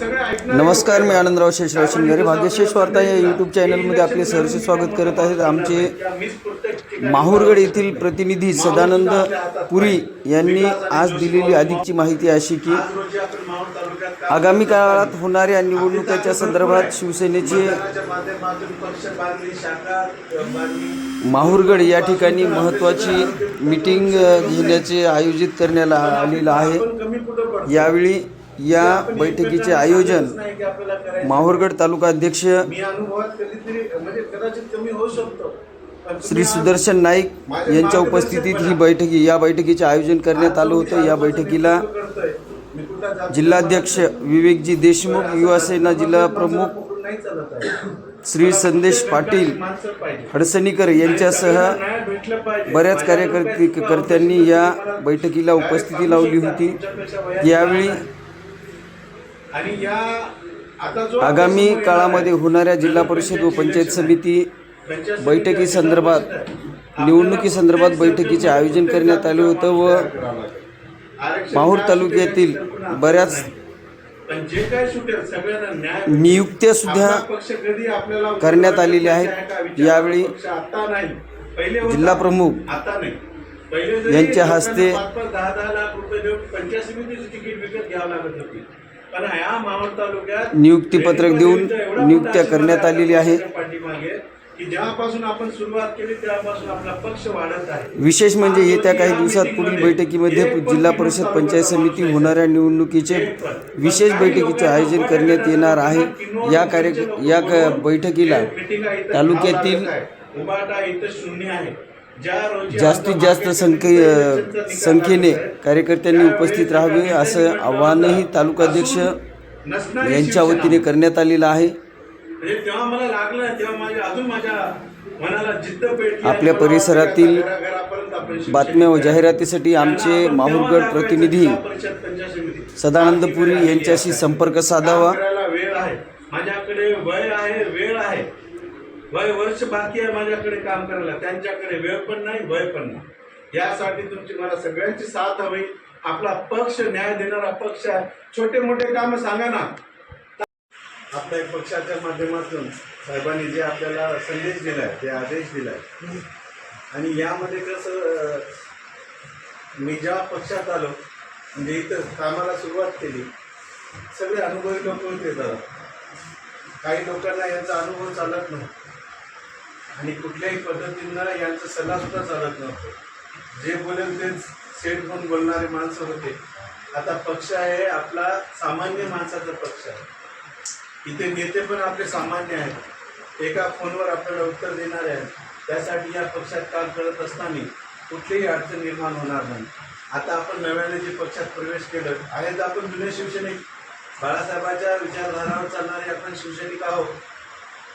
नमस्कार मी आनंदराव शेषराव शिंगारे भाग्यशेष वार्ता या यूट्यूब चॅनलमध्ये आपले सहर्ष स्वागत करत आहेत. आमचे माहूरगड येथील प्रतिनिधी सदानंद पुरी यांनी आज दिलेली अधिकची माहिती अशी की आगामी काळात होणाऱ्या निवडणुकीच्या संदर्भात शिवसेनेचे माहूरगड या ठिकाणी महत्त्वाची मीटिंग घेण्याचे आयोजित करण्यात आलेलं आहे. यावेळी या बैठकीचे आयोजन माहूरगड तालुका अध्यक्ष श्री सुदर्शन नाईक यांच्या उपस्थितीत ही बैठकी या बैठकीचे आयोजन करण्यात आलं होतं. या बैठकीला जिल्हाध्यक्ष विवेकजी देशमुख युवासेना जिल्हा प्रमुख श्री संदेश पाटील हडसणीकर यांच्यासह बऱ्याच कार्यकर्त्यांनी या बैठकीला उपस्थिती लावली होती. यावेळी आणि या आगामी काळामध्ये होणाऱ्या जिल्हा परिषद व पंचायत समिती बैठकीसंदर्भात निवडणुकीसंदर्भात बैठकीचे आयोजन करण्यात आले होतं व माहूर तालुक्यातील बऱ्याच नियुक्त्या सुद्धा करण्यात आलेल्या आहेत. यावेळी जिल्हा प्रमुख यांच्या हस्ते लाख रुपये देऊन नियुक्त्या करण्यात आलेली आहे. पक्षाच्या पाठीमागे की जेव्हापासून आपण सुरुवात केली तेव्हापासून आपला पक्ष वाढत आहे. विशेष म्हणजे येत्या काही दिवसात पुढील बैठकीमध्ये जिल्हा परिषद पंचायत समिती होणाऱ्या निवडणुकीचे विशेष बैठकीचे आयोजन करण्यात येणार आहे. या कार्य या क- बैठकीला तालुक्यातील उभाटा इथं शून्य आहे. जास्तीत जास्त संख्ये संख्येने कार्यकर्त्यांनी उपस्थित राहावे असं आवाहनही तालुकाध्यक्ष यांच्या वतीने करण्यात आलेलं आहे. आपल्या परिसरातील बातम्या व जाहिरातीसाठी आमचे माहूरगड प्रतिनिधी सदानंद पुरी यांच्याशी संपर्क साधावा. माझ्याकडे वय आहे वेळ आहे. वय वर्ष बाकी आहे माझ्याकडे काम करायला. त्यांच्याकडे वेळ पण नाही वय पण नाही. यासाठी तुमची मला सगळ्यांची साथ हवी. आपला पक्ष न्याय देणारा पक्ष आहे. छोटे मोठे काम सांगा ना. आपल्या पक्षाच्या माध्यमातून साहेबांनी जे आपल्याला संदेश दिलाय ते आदेश दिलाय. आणि यामध्ये कसं मी ज्या पक्षात आलो म्हणजे इथं कामाला सुरुवात केली सगळे अनुभवी लोक होते जरा. काही लोकांना यांचा अनुभव चालत नाही आणि कुठल्याही पद्धतीनं यांचं सल्ला सुद्धा चालत नव्हतं. जे बोलेल तेच सेट होऊन बोलणारे माणसं होते. आता पक्ष आहे आपला सामान्य माणसाचा पक्ष आहे. इथे नेते पण आपले सामान्य आहेत. एका फोनवर आपल्याला उत्तर देणारे आहेत. त्यासाठी या पक्षात काम करत असताना कुठलीही अडचण निर्माण होणार नाही. आता आपण नव्याने जे पक्षात प्रवेश केलं तर आपण जुने शिवसैनिक बाळासाहेबांच्या विचारधारावर चालणारे आपण शिवसैनिक आहोत.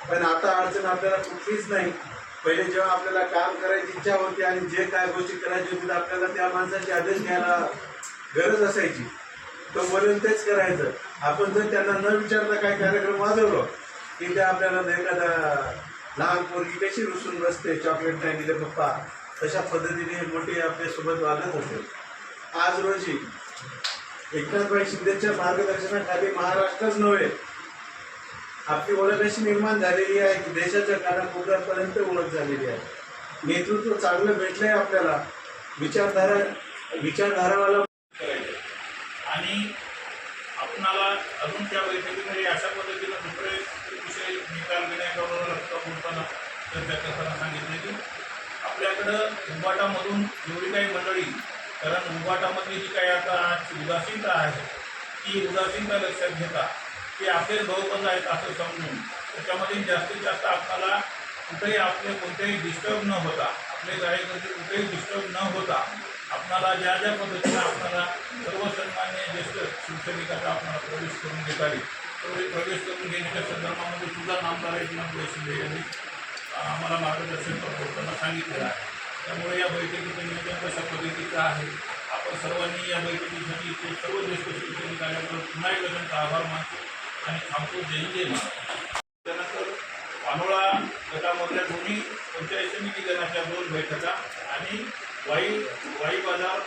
पण आता अडचण आपल्याला कुठलीच नाही. पहिले जेव्हा आपल्याला काम करायची इच्छा होती आणि जे काय गोष्टी करायची होती आपल्याला त्या माणसाचे आदेश घ्यायला गरज असायची. तो बोलेल तेच करायचं. आपण जर त्यांना न विचारता काही कार्यक्रम वाजवलो की ते आपल्याला एखादा लहान पोरगी कशी रुसून बसते चॉकलेट नाही दिले पप्पा तशा पद्धतीने मोठे आपल्यासोबत वागत होते. आज रोजी एकनाथभाई शिंदेच्या मार्गदर्शनाखाली महाराष्ट्रच नव्हे आपली ओळख अशी निर्माण झालेली आहे की देशाच्या कानाकोपऱ्यापर्यंत ओळख झालेली आहे. नेतृत्व चांगलं भेटलं आहे आपल्याला. विचारधारा विचारधारावाला आणि आपणाला अजून त्या बैठकीमध्ये अशा पद्धतीनं दुसरे विषय निकाल घेण्याबरोबर रस्ता बोलताना चर्चा करताना सांगितले की आपल्याकडं उंबाटामधून जेवढी काही मंडळी कारण उंबाटामधली जी काही आता आज उदासीनता आहे ती उदासीनता लक्षात घेता ते आपले बहुपद आहेत असं समजून. त्याच्यामध्ये जास्तीत जास्त आपल्याला कुठेही आपले कोणतेही डिस्टर्ब न होता आपले कार्यकर्ते कुठेही डिस्टर्ब न होता आपणाला ज्या ज्या पद्धतीनं आपल्याला सर्व सन्मान्य ज्येष्ठ शिवसैनिकाचा आपल्याला प्रवेश करून घेता येईल तेवढे प्रवेश करून घेण्याच्या संदर्भामध्ये सुद्धा नामदार एकनाथ शिंदे यांनी आम्हाला मार्गदर्शन करताना सांगितलेलं आहे. त्यामुळे या बैठकीचं नियोजन कशा पद्धतीचं आहे? आपण सर्वांनी या बैठकीसाठी सर्व ज्येष्ठ शिक्षण आल्याबरोबर पुन्हा एकदा त्यांचा आभार मानतो. आणि ठाकूर जयंती त्यानंतर पानोळा गटामधल्या दोन्ही पंचायत समिती गणाच्या दोन बैठका आणि वाई वाई बाजार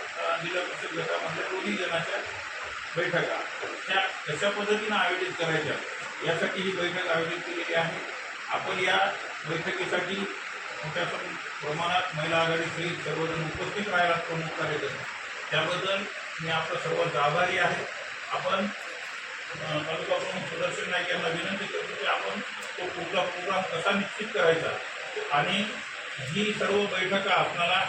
जिल्हा परिषद गटामधल्या दोन्ही जणाच्या बैठका त्या कशा पद्धतीनं आयोजित करायच्या यासाठी ही बैठक आयोजित केलेली आहे. आपण या बैठकीसाठी मोठ्या प्रमाणात महिला आघाडी सहित सर्वजण उपस्थित राहायला प्रमुख कार्यक्रम त्याबद्दल मी आपलं सर्वांचा आभारी आहे. आपण तालुका प्रमुख सुदर्शन नाईक यांना विनंती करतो की आपण तो पुढचा प्रोग्राम कसा निश्चित करायचा? आणि ही सर्व बैठका आपणाला